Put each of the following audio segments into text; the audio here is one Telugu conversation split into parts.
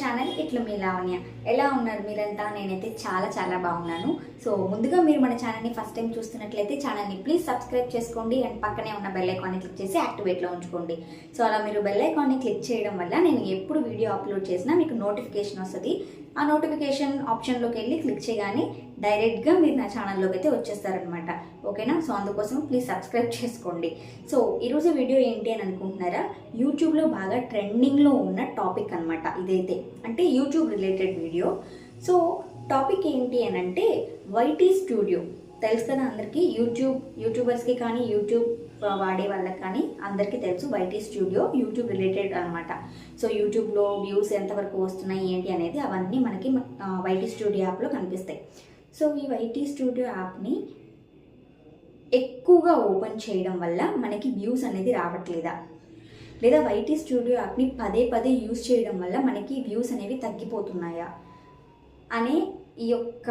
ఛానల్. ఇట్లా మీ లావణ్య. ఎలా ఉన్నారు మీరంతా? నేనైతే చాలా చాలా బాగున్నాను. సో ముందుగా మీరు మన ఛానల్ని ఫస్ట్ టైం చూస్తున్నట్లయితే ఛానల్ని ప్లీజ్ సబ్స్క్రైబ్ చేసుకోండి. అండ్ పక్కనే ఉన్న బెల్ ఐకాన్ని క్లిక్ చేసి యాక్టివేట్లో ఉంచుకోండి. సో అలా మీరు బెల్ ఐకాన్ని క్లిక్ చేయడం వల్ల నేను ఎప్పుడు వీడియో అప్లోడ్ చేసినా మీకు నోటిఫికేషన్ వస్తుంది. ఆ నోటిఫికేషన్ ఆప్షన్లోకి వెళ్ళి క్లిక్ చేయగానే డైరెక్ట్గా మీరు నా ఛానల్లోకి అయితే వచ్చేస్తారనమాట ఓకేనా? సో అందుకోసం ప్లీజ్ సబ్స్క్రైబ్ చేసుకోండి. సో ఈరోజు వీడియో ఏంటి అని అనుకుంటున్నారా? యూట్యూబ్లో బాగా ట్రెండింగ్లో ఉన్న టాపిక్ అనమాట ఇదైతే. అంటే YouTube related video so topic ఏంటి అని అంటే వైటీ స్టూడియో తెలుసు కదా అందరికీ? యూట్యూబ్ యూట్యూబర్స్కి కానీ యూట్యూబ్ వాడే వాళ్ళకి కానీ అందరికీ తెలుసు వైటీ స్టూడియో యూట్యూబ్ రిలేటెడ్ అనమాట సో యూట్యూబ్లో వ్యూస్ ఎంతవరకు వస్తున్నాయి ఏంటి అనేది అవన్నీ మనకి వైటీ స్టూడియో యాప్లో కనిపిస్తాయి. సో ఈ వైటీ స్టూడియో యాప్ని ఎక్కువగా ఓపెన్ చేయడం వల్ల మనకి వ్యూస్ అనేది రావట్లేదా? లేదా వైటీ స్టూడియో యాప్ని పదే పదే యూస్ చేయడం వల్ల మనకి వ్యూస్ అనేవి తగ్గిపోతున్నాయా? అనే ఈ యొక్క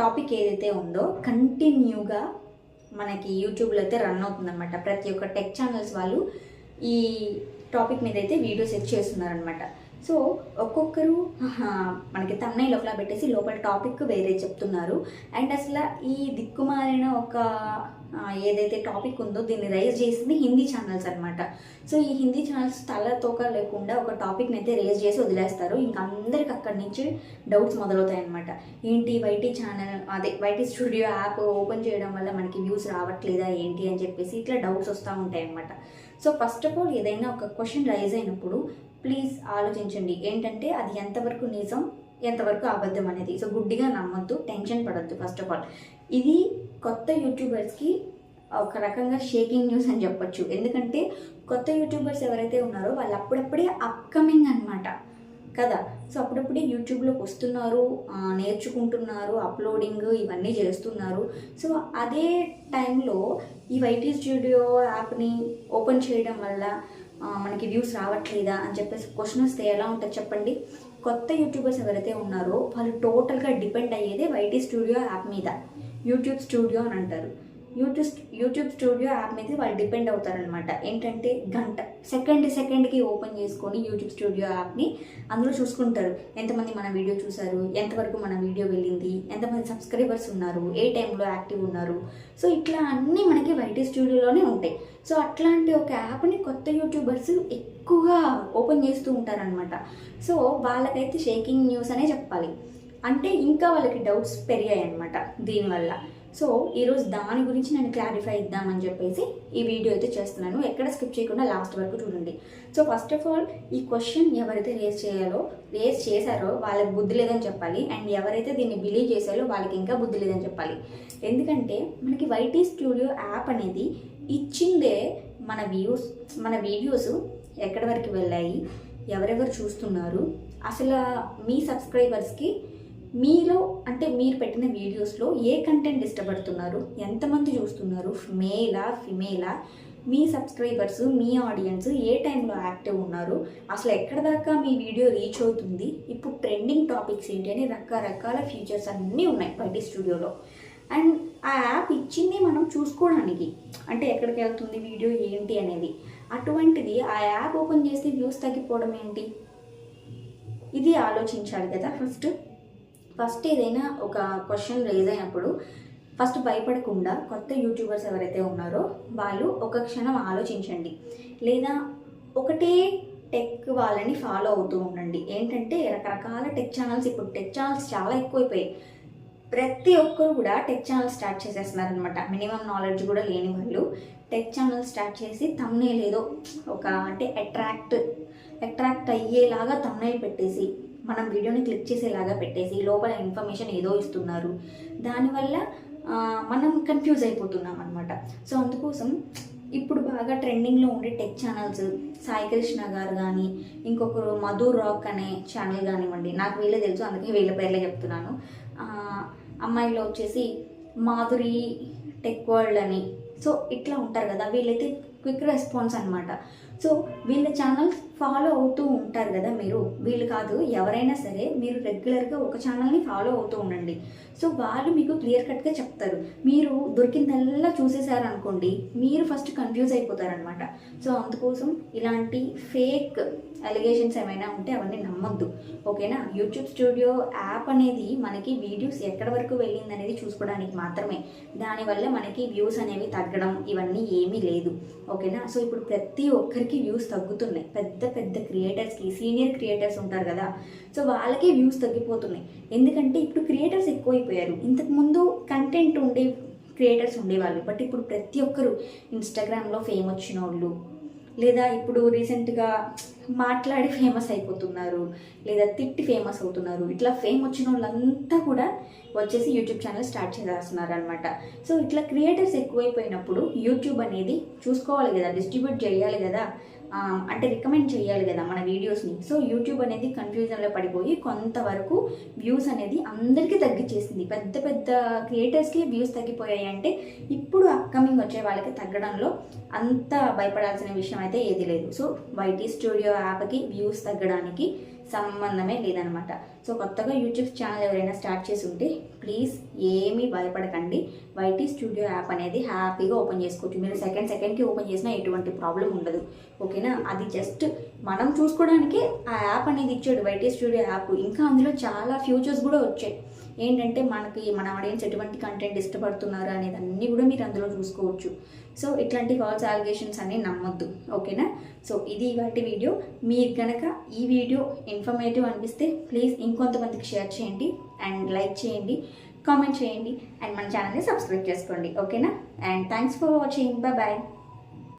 టాపిక్ ఏదైతే ఉందో కంటిన్యూగా మనకి యూట్యూబ్లో అయితే రన్ అవుతుందన్నమాట. ప్రతి ఒక్క టెక్ ఛానల్స్ వాళ్ళు ఈ టాపిక్ మీద అయితే వీడియోస్ సెట్ చేస్తున్నారనమాట సో ఒక్కొక్కరు మనకి తమ్నైల్ ఒకలా పెట్టేసి లోపల టాపిక్ వేరే చెప్తున్నారు. అండ్ అసలు ఈ దిక్కుమారిన ఒక ఏదైతే టాపిక్ ఉందో దీన్ని రైజ్ చేసింది హిందీ ఛానల్స్ అనమాట సో ఈ హిందీ ఛానల్స్ తల తోక లేకుండా ఒక టాపిక్ని అయితే రేజ్ చేసి వదిలేస్తారు. ఇంకా అందరికి అక్కడి నుంచి డౌట్స్ మొదలవుతాయి అనమాట ఏంటి వైటీ ఛానల్ అదే వైటీ స్టూడియో యాప్ ఓపెన్ చేయడం వల్ల మనకి వ్యూస్ రావట్లేదా ఏంటి అని చెప్పేసి ఇట్లా డౌట్స్ వస్తూ ఉంటాయి అనమాట సో ఫస్ట్ ఆఫ్ ఆల్ ఏదైనా ఒక క్వశ్చన్ రైజ్ అయినప్పుడు ప్లీజ్ ఆలోచించండి. ఏంటంటే అది ఎంతవరకు నిజం ఎంతవరకు అబద్ధం అనేది. సో గుడ్డిగా నమ్మొద్దు టెన్షన్ పడొద్దు ఫస్ట్ ఆఫ్ ఆల్ ఇది కొత్త యూట్యూబర్స్కి ఒక రకంగా షేకింగ్ న్యూస్ అని చెప్పొచ్చు. ఎందుకంటే కొత్త యూట్యూబర్స్ ఎవరైతే ఉన్నారో వాళ్ళు అప్పుడప్పుడే అప్కమింగ్ అనమాట కదా? సో అప్పుడప్పుడే యూట్యూబ్లోకి వస్తున్నారు నేర్చుకుంటున్నారు అప్లోడింగ్ ఇవన్నీ చేస్తున్నారు. సో అదే టైంలో ఈ వైటీ స్టూడియో యాప్ని ఓపెన్ చేయడం వల్ల మనకి వ్యూస్ రావట్లేదా అని చెప్పేసి క్వశ్చన్ వస్తే ఎలా ఉంటుంది చెప్పండి? కొత్త యూట్యూబర్స్ ఎవరైతే ఉన్నారో వాళ్ళు టోటల్గా డిపెండ్ అయ్యేదే వైటీ స్టూడియో యాప్ మీద. యూట్యూబ్ స్టూడియో అని అంటారు. యూట్యూబ్ యూట్యూబ్ స్టూడియో యాప్ మీద వాళ్ళు డిపెండ్ అవుతారనమాట ఏంటంటే గంట సెకండ్ సెకండ్కి ఓపెన్ చేసుకొని యూట్యూబ్ స్టూడియో యాప్ని అందులో చూసుకుంటారు. ఎంతమంది మన వీడియో చూసారు ఎంతవరకు మన వీడియో వెళ్ళింది ఎంతమంది సబ్స్క్రైబర్స్ ఉన్నారు ఏ టైంలో యాక్టివ్ ఉన్నారు. సో ఇట్లా అన్నీ మనకి వైటీ స్టూడియోలోనే ఉంటాయి. సో అట్లాంటి ఒక యాప్ని కొత్త యూట్యూబర్స్ ఎక్కువగా ఓపెన్ చేస్తూ ఉంటారనమాట సో వాళ్ళకైతే షేకింగ్ న్యూస్ అనే చెప్పాలి. అంటే ఇంకా వాళ్ళకి డౌట్స్ పెరిగాయి అనమాట దీనివల్ల. సో ఈరోజు దాని గురించి నేను క్లారిఫై ఇద్దామని చెప్పేసి ఈ వీడియో అయితే చేస్తున్నాను. ఎక్కడ స్కిప్ చేయకుండా లాస్ట్ వరకు చూడండి. సో ఫస్ట్ ఆఫ్ ఆల్ ఈ క్వశ్చన్ ఎవరైతే రేస్ చేయాలో రేస్ చేశారో వాళ్ళకి బుద్ధి లేదని చెప్పాలి. అండ్ ఎవరైతే దీన్ని బిలీవ్ చేశారో వాళ్ళకి ఇంకా బుద్ధి లేదని చెప్పాలి. ఎందుకంటే మనకి వైటీ స్టూడియో యాప్ అనేది ఇచ్చిందే మన వ్యూస్ మన వీడియోస్ ఎక్కడి వరకు వెళ్ళాయి ఎవరెవరు చూస్తున్నారు అసలు మీ సబ్స్క్రైబర్స్కి మీలో అంటే మీరు పెట్టిన వీడియోస్లో ఏ కంటెంట్ ఇష్టపడుతున్నారు? ఎంతమంది చూస్తున్నారు? మేలా ఫిమేలా మీ సబ్స్క్రైబర్స్ మీ ఆడియన్స్ ఏ టైంలో యాక్టివ్ ఉన్నారు? అసలు ఎక్కడ దాకా మీ వీడియో రీచ్ అవుతుంది? ఇప్పుడు ట్రెండింగ్ టాపిక్స్ ఏంటి అని రకరకాల ఫీచర్స్ అన్నీ ఉన్నాయి వైటీ స్టూడియోలో. అండ్ ఆ యాప్ ఇచ్చింది మనం చూసుకోవడానికి. అంటే ఎక్కడికి వెళ్తుంది వీడియో ఏంటి అనేది. అటువంటిది ఆ యాప్ ఓపెన్ చేస్తే వ్యూస్ తగ్గిపోవడం ఏంటి? ఇది ఆలోచించాలి కదా ఫస్ట్ ఫస్ట్ ఏదైనా ఒక క్వశ్చన్ రేజ్ అయినప్పుడు ఫస్ట్ భయపడకుండా కొత్త యూట్యూబర్స్ ఎవరైతే ఉన్నారో వాళ్ళు ఒక క్షణం ఆలోచించండి. లేదా ఒకటే టెక్ వాళ్ళని ఫాలో అవుతూ ఉండండి. ఏంటంటే రకరకాల టెక్ ఛానల్స్ ఇప్పుడు టెక్ ఛానల్స్ చాలా ఎక్కువైపోయాయి. ప్రతి ఒక్కరు కూడా టెక్ ఛానల్ స్టార్ట్ చేసేస్తున్నారనమాట మినిమం నాలెడ్జ్ కూడా లేని వాళ్ళు టెక్ ఛానల్ స్టార్ట్ చేసి తమ్నే లేదో ఒక అంటే అట్రాక్ట్ అట్రాక్ట్ అయ్యేలాగా తమ్నైల్ పెట్టేసి మనం వీడియోని క్లిక్ చేసేలాగా పెట్టేసి లోపల ఇన్ఫర్మేషన్ ఏదో ఇస్తున్నారు. దానివల్ల మనం కన్ఫ్యూజ్ అయిపోతున్నాం అనమాట సో అందుకోసం ఇప్పుడు బాగా ట్రెండింగ్లో ఉండే టెక్ ఛానల్స్ సాయి కృష్ణ గారు కానీ ఇంకొకరు మధు రాక్ అనే ఛానల్ కానివ్వండి నాకు వీళ్ళే తెలుసు అందుకే వీళ్ళ పేర్లే చెప్తున్నాను. అమ్మాయిలో వచ్చేసి మాధురి టెక్ వరల్డ్ అని. సో ఇట్లా ఉంటారు కదా వీళ్ళైతే క్విక్ రెస్పాన్స్ అనమాట సో వీళ్ళ ఛానల్స్ ఫాలో అవుతూ ఉంటారు కదా మీరు. వీళ్ళు కాదు ఎవరైనా సరే మీరు రెగ్యులర్గా ఒక ఛానల్ని ఫాలో అవుతూ ఉండండి. సో వాళ్ళు మీకు క్లియర్ కట్గా చెప్తారు. మీరు దొరికిందల్లా చూసేసారు అనుకోండి మీరు ఫస్ట్ కన్ఫ్యూజ్ అయిపోతారనమాట. సో అందుకోసం ఇలాంటి ఫేక్ అలిగేషన్స్ ఏమైనా ఉంటే అవన్నీ నమ్మొద్దు. ఓకేనా యూట్యూబ్ స్టూడియో యాప్ అనేది మనకి వీడియోస్ ఎక్కడి వరకు వెళ్ళింది అనేది చూసుకోవడానికి మాత్రమే. దానివల్ల మనకి వ్యూస్ అనేవి తగ్గడం ఇవన్నీ ఏమీ లేదు. ఓకేనా సో ఇప్పుడు ప్రతి ఒక్కరికి వ్యూస్ తగ్గుతున్నాయి. పెద్ద పెద్ద క్రియేటర్స్కి సీనియర్ క్రియేటర్స్ ఉంటారు కదా. సో వాళ్ళకే వ్యూస్ తగ్గిపోతున్నాయి. ఎందుకంటే ఇప్పుడు క్రియేటర్స్ ఎక్కువైపోయారు. ఇంతకుముందు కంటెంట్ ఉండే క్రియేటర్స్ ఉండేవాళ్ళు. బట్ ఇప్పుడు ప్రతి ఒక్కరు ఇన్స్టాగ్రామ్లో ఫేమ్ వచ్చిన వాళ్ళు లేదా ఇప్పుడు రీసెంట్గా మాట్లాడి ఫేమస్ అయిపోతున్నారు. లేదా తిట్టి ఫేమస్ అవుతున్నారు. ఇట్లా ఫేమ్ వచ్చిన వాళ్ళంతా కూడా వచ్చేసి యూట్యూబ్ ఛానల్ స్టార్ట్ చేసేస్తున్నారు అనమాట సో ఇట్లా క్రియేటర్స్ ఎక్కువైపోయినప్పుడు యూట్యూబ్ అనేది చూసుకోవాలి కదా. డిస్ట్రిబ్యూట్ చేయాలి కదా. అంటే రికమెండ్ చేయాలి కదా మన వీడియోస్ని సో యూట్యూబ్ అనేది కన్ఫ్యూజన్లో పడిపోయి కొంతవరకు వ్యూస్ అనేది అందరికీ తగ్గించేసింది పెద్ద పెద్ద క్రియేటర్స్కి వ్యూస్ తగ్గిపోయాయి అంటే ఇప్పుడు అప్కమింగ్ వచ్చే వాళ్ళకి తగ్గడంలో అంత భయపడాల్సిన విషయం అయితే ఏది లేదు. సో వైటీ స్టూడియో యాప్కి వ్యూస్ తగ్గడానికి సంబంధమే లేదనమాట. సో కొత్తగా యూట్యూబ్ ఛానల్ ఎవరైనా స్టార్ట్ చేసి ఉంటే ప్లీజ్ ఏమీ భయపడకండి. వైటీ స్టూడియో యాప్ అనేది హ్యాపీగా ఓపెన్ చేసుకోవచ్చు. మీరు సెకండ్ సెకండ్కి ఓపెన్ చేసినా ఎటువంటి ప్రాబ్లం ఉండదు. ఓకేనా అది జస్ట్ మనం చూసుకోవడానికి ఆ యాప్ అనేది ఇచ్చాడు. వైటీ స్టూడియో యాప్ ఇంకా అందులో చాలా ఫ్యూచర్స్ కూడా వచ్చాయి. ఏంటంటే మనకి మన ఆడియన్స్ ఎటువంటి కంటెంట్ ఇష్టపడుతున్నారు అనేది అన్నీ కూడా మీరు అందులో చూసుకోవచ్చు. సో ఇట్లాంటి ఫాల్స్ అలిగేషన్స్ అన్ని నమ్మొద్దు. ఓకేనా సో ఇది ఇవాటి వీడియో మీరు కనుక ఈ వీడియో ఇన్ఫర్మేటివ్ అనిపిస్తే ప్లీజ్ ఇంకొంతమందికి షేర్ చేయండి అండ్ లైక్ చేయండి కామెంట్ చేయండి అండ్ మన ఛానల్ని సబ్స్క్రైబ్ చేసుకోండి. ఓకేనా and thanks for watching bye bye